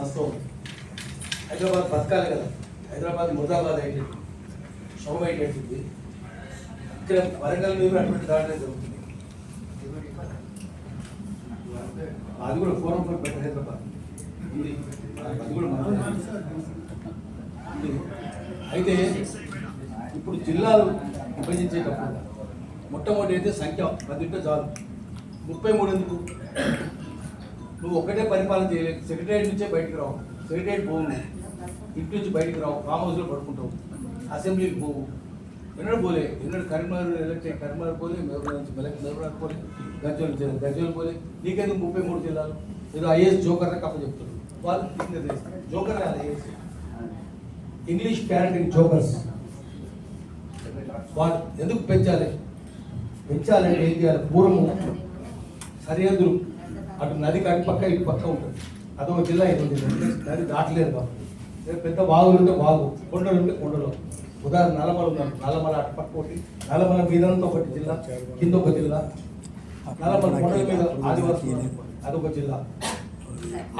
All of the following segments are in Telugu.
వాస్తవం హైదరాబాద్ బతకాలి కదా. హైదరాబాద్ ముర్దాబాద్ అయితే శవం అయ్యేటట్టుంది ఇక్కడ వరంగల్ మీద అటువంటి దాడులే జరుగుతుంది అది కూడా ఫోరం ఫర్ బెటర్ హైదరాబాద్. ఉంది. అది కూడా అయితే ఇప్పుడు జిల్లాలు విభజించేటప్పుడు మొట్టమొదటి అయితే సంఖ్య పదింటే చాలు. ముప్పై మూడు ఎందుకు? నువ్వు ఒక్కటే పరిపాలన చేయలేదు. సెక్రటరియట్ నుంచే బయటకు రావు. సెక్రటరియట్ పోవు ఇంటి నుంచి బయటకు రావు. ఫామ్ హౌస్లో పడుకుంటావు. అసెంబ్లీకి పోవు. ఎన్నడూ పోలే. ఎన్నడూ కరీంనగర్ ఎలక్ట్ కరీంనగర్ పోలే మెహబూబ్ నుంచి మెలక్ మెహబూబ్ పోలే గజ్వల్ జిల్లా పోలే. నీకెందుకు ముప్పై మూడు జిల్లాలు? ఏదో ఐఏఎస్ జోకర్ కప్ప చెప్తారు వాళ్ళు జోకర్ కాదు ఐఏఎస్. English parenting jokers. వాళ్ళు ఎందుకు పెంచాలి? పెంచాలంటే ఏం చేయాలి? పూర్వము సరిహద్దులు అటు నదికి కాని పక్క ఇటు పక్క ఉంటుంది. అదొక జిల్లా ఇది నది దాటలేదు బాబు. పెద్ద వాగులు ఉంటే వాగు కొండలు ఉంటే కొండలు. ఉదాహరణ నల్లమల ఉన్నాడు నల్లమల అటు పక్క ఒకటి నల్లమల మీదంతా ఒకటి జిల్లా కింద ఒక జిల్లా. నల్లమల కొండల మీద ఆదివాసి అదొక జిల్లా.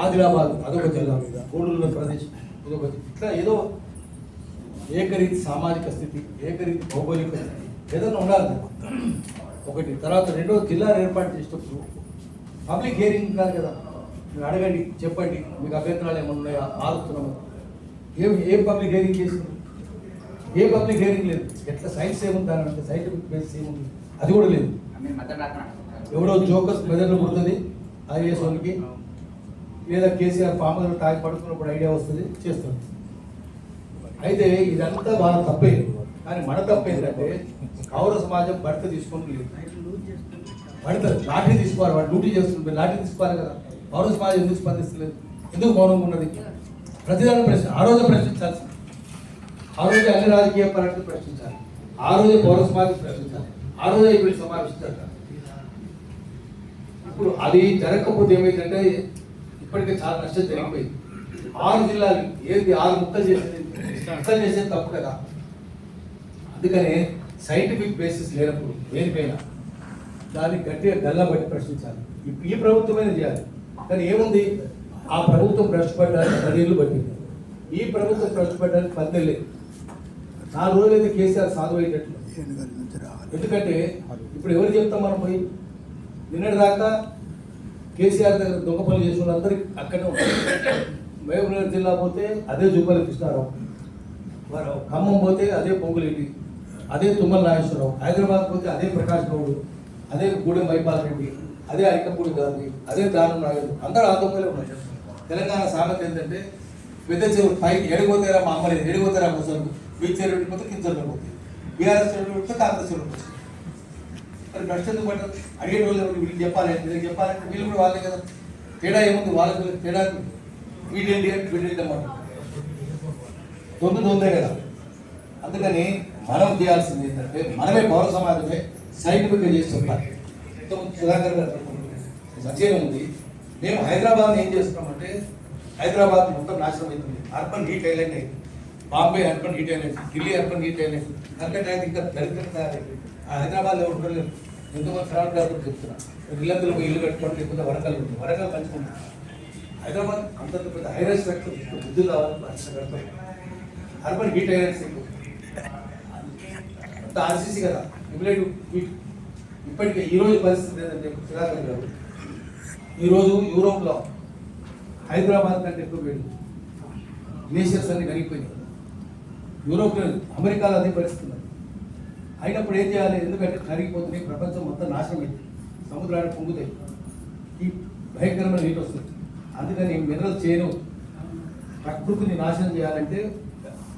ఆదిలాబాద్ అదొక జిల్లా గూడూరు ప్రదేశ్ ఇదొక జిల్లా. ఇట్లా ఏదో ఏకరీతి సామాజిక స్థితి ఏకరీతి భౌగోళిక స్థితి ఏదైనా ఉండాలి. ఒకటి తర్వాత రెండో జిల్లా ఏర్పాటు చేసేటప్పుడు పబ్లిక్ హియరింగ్ కాదు కదా. మీరు అడగండి చెప్పండి. మీకు అభ్యంతరాలు ఏమైనా ఉన్నాయా? ఆలోచనము ఏం ఏం పబ్లిక్ హియరింగ్ చేసింది? ఏ పబ్లిక్ హియరింగ్ లేదు? ఎట్లా సైన్స్ ఏముంది అంటే? సైంటిఫిక్ బేసిస్ ఏముంది అది కూడా లేదు. ఎవడో జోకర్స్ మెదడులో పుడుతుంది ఐఏఎస్ వాళ్ళకి. లేదా కేసీఆర్ పామలు తాగి పడుతున్నప్పుడు ఐడియా వస్తుంది చేస్తుంది. అయితే ఇదంతా వాళ్ళ తప్పే. కానీ మన తప్పు ఏంటంటే కౌర సమాజం భర్త తీసుకుని లేదు. పడతారు. లాఠీ తీసుకోవాలి వాడు డ్యూటీ చేస్తుంటే లాఠీ తీసుకోవాలి కదా. పౌర సమాజం ఎందుకు స్పందిస్తలేదు? ఎందుకు మౌనంగా ఉన్నది? ప్రతిదాన్ని ప్రశ్న ఆ రోజు ప్రశ్నించాల్సి ఆ రోజు అన్ని రాజకీయ పార్టీలు ప్రశ్నించాలి. ఆ రోజే పౌర సమాజం ప్రశ్నించాలి. ఆ రోజే వీళ్ళు సమావేశించారు ఇప్పుడు అది జరగకపోతే ఏమైందంటే ఇప్పటికే చాలా నష్టం జరిగిపోయింది. ఆరు జిల్లాలు ఏది ఆరు ముక్కలు చేసేది? ముక్కలు చేసేది తప్పు కదా. అందుకనే సైంటిఫిక్ బేసిస్ లేనప్పుడు దేనిపైన దాన్ని గట్టిగా గల్లబట్టి ప్రశ్నించాలి. ఈ- ప్రభుత్వమైనా చేయాలి. కానీ ఏముంది? ఆ ప్రభుత్వం భ్రష్టపడ్డానికి పదేళ్ళు పట్టింది. ఈ ప్రభుత్వం భ్రష్టపడ్డానికి పద్దెళ్ళే నాలుగు రోజులైతే కేసీఆర్ సాధు అయ్యేటట్లు ఎందుకంటే ఇప్పుడు ఎవరు చెప్తాం మనం పోయి? నిన్నటి దాకా కేసీఆర్ దగ్గర దొంగ పనులు చేసిన వాళ్ళందరికీ అక్కడే ఉంటారు. మహబూబ్నగర్ జిల్లా పోతే అదే జుబ్బల కృష్ణారావు. ఖమ్మం పోతే అదే పొంగులేటి అదే తుమ్మల నాగేశ్వరరావు. హైదరాబాద్ పోతే అదే ప్రకాష్ గౌడ్. అదే గూడెం మైపాల్ రెడ్డి అదే అరికపూడి గాంధీ అదే దానం నాయుడు అందరూ ఆతంకంలో ఉన్నారు. తెలంగాణ సామెత ఏంటంటే పెద్ద చెరువు పై ఎడిపోతారా మా అమ్మలేదు ఎడిపోతారా ముసలు మీ చెరువు వెళ్ళిపోతే కింద చెరువు పోతుంది బీఆర్ఎస్ చెరువు పెడితే కాంగ్రెస్ చెరువు మరి భ్రష్ట ఎందుకు పడ్డారు? అడిగే వాళ్ళు వీళ్ళు చెప్పాలి వీళ్ళకి చెప్పాలంటే వీళ్ళు కూడా వాళ్ళే కదా. తేడా ఏముంది? వాళ్ళకి తేడా వీడేంటి అంటే వీడేంటి అన్నమాట. దొంగ దొందే కదా అందుకని మనం చేయాల్సింది ఏంటంటే మనమే పౌర సమాజమే. సైనికులుగా చేసి చెప్పాలి సుధాకర్ గారు మంచిగా ఉంది. మేము హైదరాబాద్ ఏం చేస్తున్నామంటే హైదరాబాద్ మొత్తం నాశనం అవుతుంది. అర్బన్ హీట్ ఐలాండ్ అయింది. Bombay urban heat island Delhi urban heat island కనుక అయితే ఇంకా దరిద్రం తయారైంది. ఆ హైదరాబాద్లో ఎవరు ఉండలేరు. ఫ్రాడ్ కాదు చెప్తున్నా. ఇల్లందులో ఇల్లు కట్టుకోండి లేకుండా వరంగల్ ఉంది. వరంగల్ మంచిగా హైదరాబాద్ అంత పెద్ద హైరైస్ ఫ్యాక్టరీ బుద్ధి కావాలి మంచిగా కడతాం. అర్బన్ హీట్ ఐలాండ్స్ ఎక్కువ. అంత ఆర్సీసీ కదా. ఇమ్మీడియట్ ఇప్పటికే ఈ రోజు పరిస్థితి ఏంటంటే సుధాకర్ గారు ఈరోజు యూరోప్లో హైదరాబాద్ కంటే ఎక్కువ వేడి. గ్లేషియర్స్ అన్ని కరిగిపోయినాయి. యూరోప్లో అమెరికాలో అదే పరిస్థితి అయినప్పుడు ఏం చేయాలి? ఎందుకంటే కరిగిపోతున్నాయి ప్రపంచం మొత్తం నాశనం అయింది. సముద్రాలు పొంగుతాయి. ఈ భయంకరమైన నీటి వస్తుంది. అందుకని మినరల్ చేయను. ప్రకృతిని నాశనం చేయాలంటే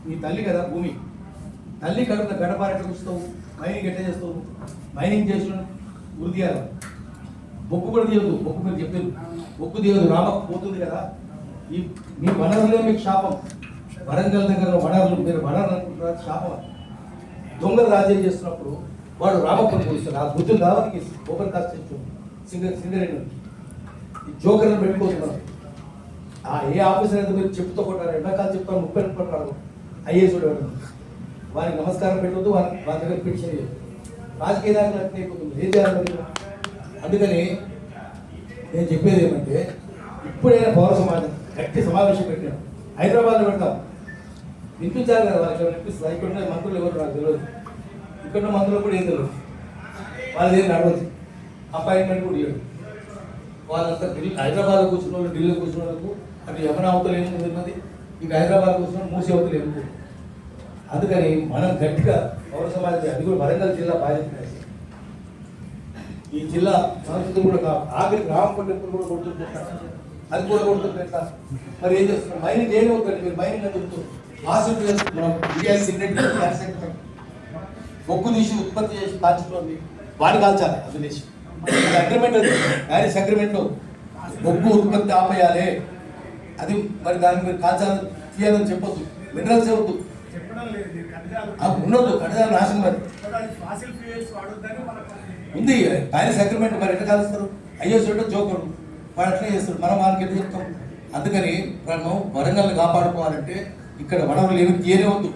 మీ తల్లి కదా భూమి. తల్లి కడుపున గడపారెట్లు ఉంచుతావు మైనింగ్ ఎట్లా చేస్తావు మైనింగ్ చేసిన వృద్ధి చేయాలి బొక్కు కూడా తీయదు బొక్కు మీరు చెప్పారు బొక్కు తీయదు రామకు పోతుంది కదా. ఈ మీ వనరులే మీకు శాపం. వరంగల్ దగ్గర వనరులు మీరు వనరులు అనుకుంటున్నారు? శాపం దొంగలు రాజ్యం చేస్తున్నప్పుడు వాడు రామప్పని చూస్తారు ఆ బుద్ధులు రావడానికి ఓపెన్ కాస్ట్ సింగర్ సింగరేణి. ఈ జోకర్ని పెట్టుకుంటున్నారు ఆ ఏ ఆఫీసర్ అయితే మీరు చెప్తూ కొట్టారు ఎండాకాలం చెప్తారు ముప్పై కొట్టారు ఐఏఎస్ కూడా వారికి నమస్కారం పెట్టవద్దు వారి వారి దగ్గర పిటిషన్ రాజకీయ నాయకులు అంటే ఏం చేయాలి అందుకని నేను చెప్పేది ఏమంటే ఇప్పుడైనా పౌర సమాజం గట్టి సమావేశం పెట్టాం హైదరాబాద్లో పెడతాం. వినిపించాలి కదా వాళ్ళకి వినిపిస్తుంది ఇక్కడ ఉన్న మంత్రులు ఎవరు నాకు తెలియదు ఇక్కడ ఉన్న మంత్రులు కూడా ఏం తెలియదు వాళ్ళు ఏం నడవదు. అపాయింట్మెంట్ కూడా ఇవ్వడు వాళ్ళంతా ఢిల్లీ హైదరాబాద్ కూర్చున్న వాళ్ళు ఢిల్లీలో కూర్చున్న వాళ్ళకు అటు యమున అవతలు ఏమి ఇక హైదరాబాద్ కూర్చున్న మూసి అవతలు ఏమి అందుకని మనం గట్టిగా పౌర సమాజం అది కూడా వరంగల్ జిల్లా బాధ్యత ఈ జిల్లా సంస్కృతి కూడా ఆఖరి ఆఖరికి రామకొండ కూడా కొడుతుంటారు అది కూడా కొడుతుంటారు మరి ఏం చేస్తున్నారు? మైనింగ్ ఏమి అవుతుంది మీరు? మైనింగ్ అని చెప్తూ ఆసక్తి మనం ఇండియా సిగరెట్ బొగ్గు తీసి ఉత్పత్తి చేసి కాల్చుకోండి వాడు కాల్చాలి అది తీసి అగ్రిమెంట్ అది. ప్యారిస్ అగ్రిమెంట్ బొగ్గు ఉత్పత్తి ఆపేయాలి. అది మరి దాన్ని మీరు కాల్చాలని తీయాలని చెప్పొద్దు. మినరల్స్ ఇవ్వద్దు కడదాలు నాశనం మరి ఉంది ప్యారిస్ అగ్రిమెంట్ మరి ఎట్లా కాలుస్తారు? అయ్యో చూడటం జోకరు వాడు అట్లా చేస్తారు మనం వాళ్ళకి ఎట్లా చెప్తాం? అందుకని మనం వరంగల్ని కాపాడుకోవాలంటే ఇక్కడ వనరులు ఏమి తీయనివద్దు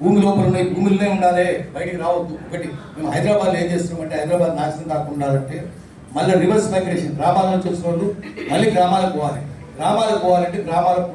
భూమి లోపల ఉన్నాయి భూమిలోనే ఉండాలి బయటికి రావద్దు. ఒకటి మేము హైదరాబాద్లో ఏం చేస్తున్నామంటే హైదరాబాద్ నాశనం కాకుండా ఉండాలంటే మళ్ళీ రివర్స్ మైగ్రేషన్ గ్రామాల నుంచి వచ్చిన వాళ్ళు మళ్ళీ గ్రామాలకు పోవాలి. గ్రామాలకు పోవాలంటే గ్రామాలకు